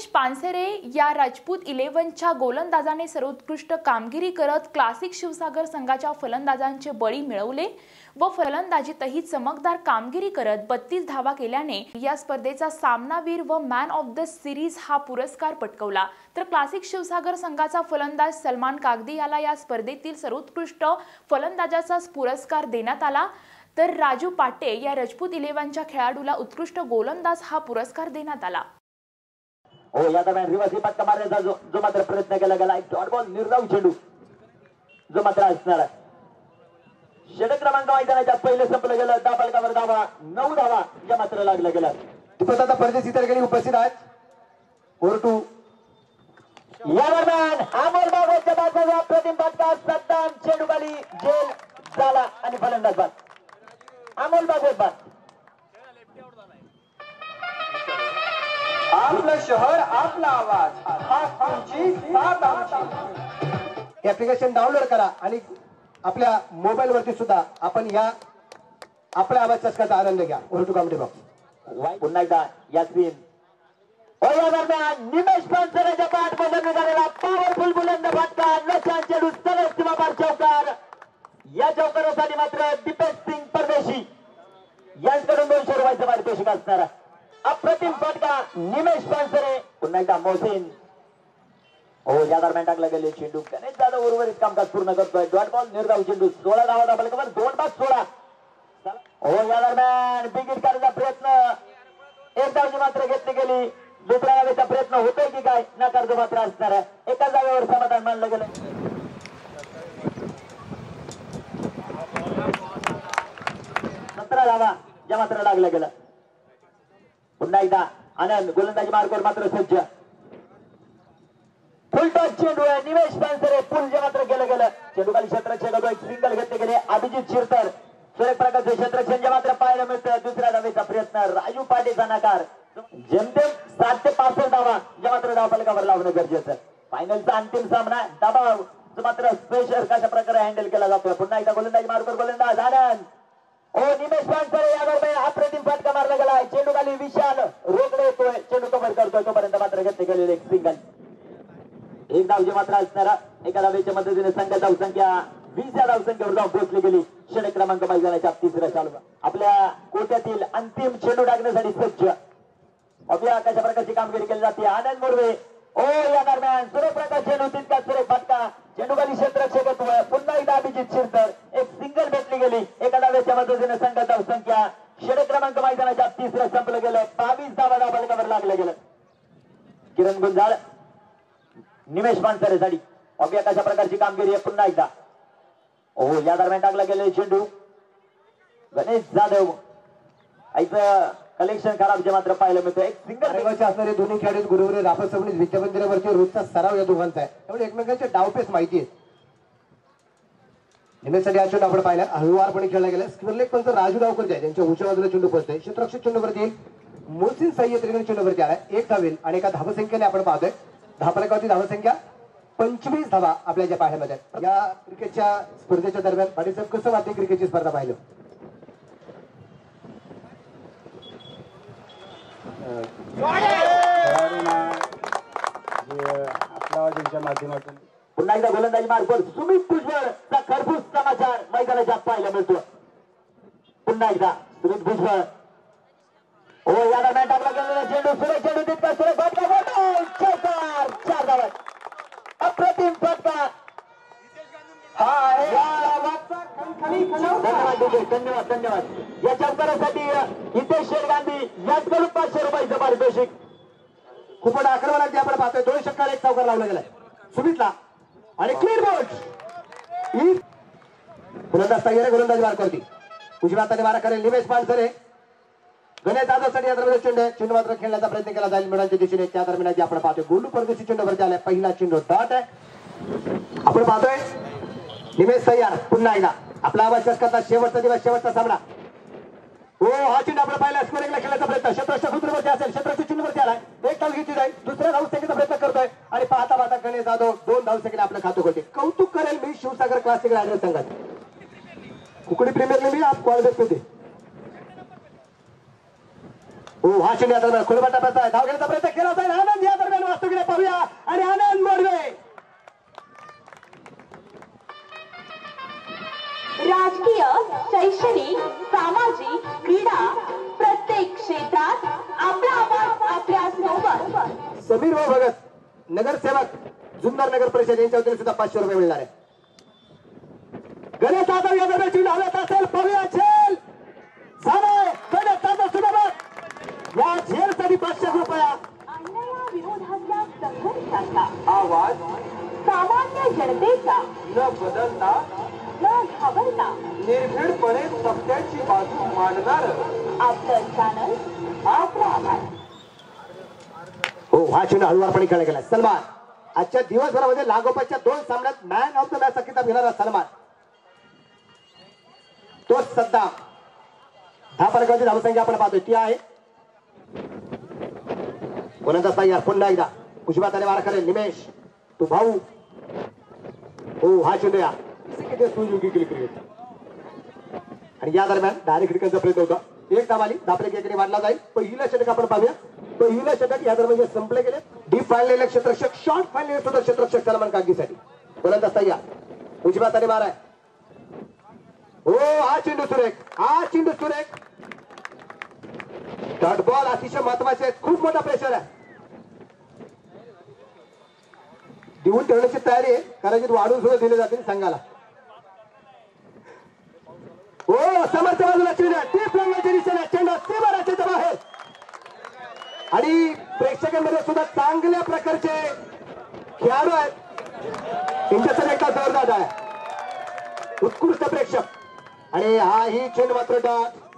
दिनेश पानसरे या राजपूत इलेव्हनच्या गोलंदाजाने सर्वोत्कृष्ट कामगिरी करत क्लासिक शिवसागर संघाच्या फलंदाजांचे बळी मिळवले व फलंदाजीतही चमकदार कामगिरी करत बत्तीस धावा केल्याने या स्पर्धेचा सामनावीर व मॅन ऑफ द सिरीज हा पुरस्कार पटकवला. तर क्लासिक शिवसागर संघाचा फलंदाज सलमान कागदी याला या स्पर्धेतील सर्वोत्कृष्ट फलंदाजाचा पुरस्कार देण्यात आला. तर राजू पाटे या राजपूत इलेव्हनच्या खेळाडूला उत्कृष्ट गोलंदाज हा पुरस्कार देण्यात आला. हो या दरम्यान रिवर्स फटका मारण्याचा जो जो मात्र प्रयत्न केला गेला. एक डॉट बॉल निर्धाव चेंडू. जो मात्र असणार आहे. षटक क्रमांक मैदानाच्या पहिले संपलं गेलं. दहा फलकावर धावा. नऊ धावा या मात्र लागलं गेलं टिपताचा परदेशी इतर गेली उपस्थित आहेत. ओर टू. या दरम्यान अमोल बागोच्या बाजूला प्रतिम फटका. सद्दाम चेंडू खाली जेल झाला आणि फलंदाज बाद. अमोल बागोत बाद. आपलं शहर आपला आवाज. हा तुमची साथ आमची. ऍप्लिकेशन डाउनलोड करा आणि आपल्या मोबाईल वरती सुद्धा आपण या आपल्या आवाज चषकाचा आनंद घ्या. उलटू कॉमेडी बॉक्स पुन्हा एकदा यास्मिन. हो या दरम्यान निमेश पानसरेच्या पाठ मधून निघालेला पॉवरफुल बुलंद फटका लक्षात चेडू सरळ सीमापार चौकार. या चौकारासाठी मात्र दीपेश सिंग परदेशी. यांच्याकडून दोनशे रुपयाचं पारितोषिक असणार अप्रतिम फटका निमेश पानसरे पुन्हा एकदा मोहसिन. हो या दरम्यान टाकला गेले चेंडू. गणेश जाधव उर्वरित कामकाज पूर्ण करतोय. डॉट बॉल निर्धाव चेंडू. सोळा धावा दाबल दोन बाद सोळा. हो या दरम्यान बिगिट करण्याचा प्रयत्न. एक धावची मात्र घेतली गेली. दुसऱ्या जागेचा प्रयत्न होतोय की काय? नकार मात्र असणार आहे. एका जागेवर समाधान मानलं गेलं सतरा धावा या मात्र लागलं गेलं पुन्हा एकदा आनंद गोलंदाजी मार्गावर मात्र सज्ज. फुल टॉस चेंडू आहे. निमेश पानसरे पुल जे मात्र केलं गेलं. चेंडू खाली क्षेत्रक्षण एक सिंगल घेतले गेले. अभिजित शिरतर सुरेख प्रकारचे क्षेत्रक्षण जे मात्र पाहायला मिळतं दुसऱ्या धावेचा प्रयत्न. राजू पाटेचा नकार जेमतेम सात ते पासष्ट धावा. जे मात्र धाव लावणं गरजेचं फायनलचा अंतिम सामना. दबाव. मात्र स्पेशल कशा प्रकारे हँडल केला जातोय. पुन्हा एकदा गोलंदाजी मार्गावर गोलंदाज. आनंद. ओ निमेश पानसरे यावर अप्रतिम फटका मारला गेला चेंडू खाली विशाल रोकडे येतोय. चेंडू कव्हर करतोय तोपर्यंत मात्र घेतले गेलेले एक सिंगल. एक धावची मात्र असणारा. एका धावेच्या मदतीने संघ धावसंख्या वीस या धावसंख्येवर धाव पोहोचली गेली. षटक क्रमांक मैदानाच्या तिसऱ्या चालू आपल्या कोट्यातील अंतिम चेंडू टाकण्यासाठी सज्ज. आपल्या कशा प्रकारची कामगिरी केली जाते? आनंद मुर्वे. ओ या दरम्यान सूर्यप्रकाश चेंडू तितका सुरेख फटका. चेंडू खाली क्षेत्रक्षकत्व पुन्हा एकदा अभिजित शिरतर एक सिंगल भेटली गेली. एका धावांच्या मदतीने संघ धावसंख्या षड क्रमांक मैदानाच्या तिसरं संपलं गेलं. बावीस धावा धाबलकावर लागलं गेलं. किरण गुंजाळ निमेश मानसरेसाठी अभ्या कशा प्रकारची कामगिरी आहे पुन्हा एकदा? ओ या दरम्यान टाकला गेले चेंडू. गणेश जाधव. आईचं कलेक्शन खराब जे मात्र पाहायला मिळतं एक सिंगल असणारे दोन्ही खेळाडू गुरुवारी राफल सबनीस विद्यामंदिरावरचे रोजचा सराव या दोघांचा आहे. त्यामुळे एकमेकांचे डावपेच माहिती आहे निमेशसाठी हा चेंडू आपण पाहिला हळुवारपणे खेळला गेला. स्क्वेअर पंच राजू डावकर जे आहे. त्यांच्या उंच्या बाजूला चेंडू पोहोचतोय. क्षेत्ररक्षक चेंडूवरती मोहसिन सय्यद त्रिगण चेंडूवरती आलाय. एक धावेल आणि एका धावसंख्येने आपण पाहतोय. फलकावरती धावसंख्या पंचवीस धावा आपल्या ज्या आहेत. या क्रिकेटच्या स्पर्धेच्या दरम्यान पाटील कसं वाटते क्रिकेटची स्पर्धा पाहिलं? आपल्या माध्यमातून. पुन्हा एकदा गोलंदाजी मार्फत सुमित भुजबळचा पाहायला मिळतो पुन्हा एकदा सुमित भुजबळ. हो या दरम्यान टाकला गेलेला चेंडू. सुरेश चेंडू तितका सुरेश फटका गोल! चौकार चार धावत अप्रतिम फटका. हा धन्यवाद धन्यवाद धन्यवाद. या चौकारासाठी हितेश शेर गांधी यांच्याकडून पाचशे रुपयाचं पारितोषिक. खूप मोठा आक्रमणात जे आपण पाहतोय. दोन षटकार एक चौकार लावला गेलाय. सुमितला. आणि क्लिअर बोल्ट. गोलंदाज तयार आहे, गोलंदाज मार करते उजव्या हाताने मारा करेल निमेश पानसरे. गणेश जाधवसाठी या दरम्यान चेंडू. चेंडू मात्र खेळण्याचा प्रयत्न केला जाईल मिळाच्या दिशेने. त्या दरम्यान जे आपण पाहतोय गोलू परदेशी चेंडू आलाय. पहिला चेंडू डॉट आहे. आपण पाहतोय निमेश तयार पुन्हा एकदा. आपला आवाज करता शेवटचा दिवस शेवटचा सामना. हो हा चेंडू आपण पाहिला एकला खेळण्याचा प्रयत्न. क्षेत्रष्ट खुद्रीवरती असेल. क्षेत्रष्ट चेंडूवरती आलाय. एक धाव घेतली जाईल. दुसऱ्या धाव सेकंडचा प्रयत्न करतोय. आणि पाहता पाहता गणेश जाधव दोन धाव सेकेंड आपलं खातं होते कौतुक करेल मी शिवसागर क्लासिक ऍड्रेस संघात. कुकडी प्रीमियर में भी आप कॉल देखते थे हो हा चेंडू या दरम्यान खुलबा टप्प्याचा आहे. धाव घेण्याचा प्रयत्न केला जाईल. आनंद या दरम्यान वास्तविक पाहूया. आणि आनंद मोडवे. राजकीय शैक्षणिक सामाजिक क्रीडा प्रत्येक क्षेत्रात आपला आवाज आपल्यासोबत समीर भगत नगरसेवक जुन्नर नगर परिषद यांच्या वतीने सुद्धा पाचशे रुपये मिळणार आहे. गणेश जाधव या दरम्यान चेंडू हवेत असेल. पाहूया झेल. झालाय गणेश जाधव सुद्धा या झेलसाठी पाचशे रुपया. संघर्षाचा आवाज सामान्य जनतेचा न बदलता न घाबरता निर्भीडपणे सत्याची बाजू मांडणार आपलं चॅनल आपला आवाज. हो चेंडू हळुवारपणे खेळला गेला सलमान आजच्या दिवसभरामध्ये लागोपाठच्या दोन सामन्यात मॅन ऑफ द मॅच किताब घेणारा सलमान. तोच सध्या दहा फलकाची धावसंख्या आपण पाहतोय. ती आहे. गोलंदाज तयार पुन्हा एकदा. उजव्या त्याने मारा करेल निमेश. तू भाऊ. हो हा चेंडू किती सुयोगी केली क्रिकेट आणि या दरम्यान डायरेक्ट क्रिकेटचा प्रयत्न होता. एक धाव आली दापले केकडे वाढला जाईल. पहिलं षटक आपण पाहूया. पहिलं षटक या दरम्यान संपले गेले. डीप फाळलेले क्षेत्रक्षक शॉर्ट फाळलेले सुद्धा क्षेत्रक्षक सलमान कागदीसाठी गोलंदाज तयार उजव्या त्याने आहे हो हा चेंडू सुरेख हा चेंडू सुरेख. डॉट बॉल अतिशय महत्त्वाचे आहेत. खूप मोठा प्रेशर आहे. देऊन ठेवण्याची तयारी आहे. कदाचित वाढून सुद्धा दिले जातील संघाला. हो समर्थ बाजूला चेंडू टीप रंगाच्या दिशेने चेंडू सीमा बाहेर. आणि प्रेक्षकांमध्ये सुद्धा चांगल्या प्रकारचे खेळाडू आहेत. त्यांच्यासाठी एकदा जोरदार आहे. उत्कृष्ट प्रेक्षक. आणि हा ही चेंडू मात्र डॉट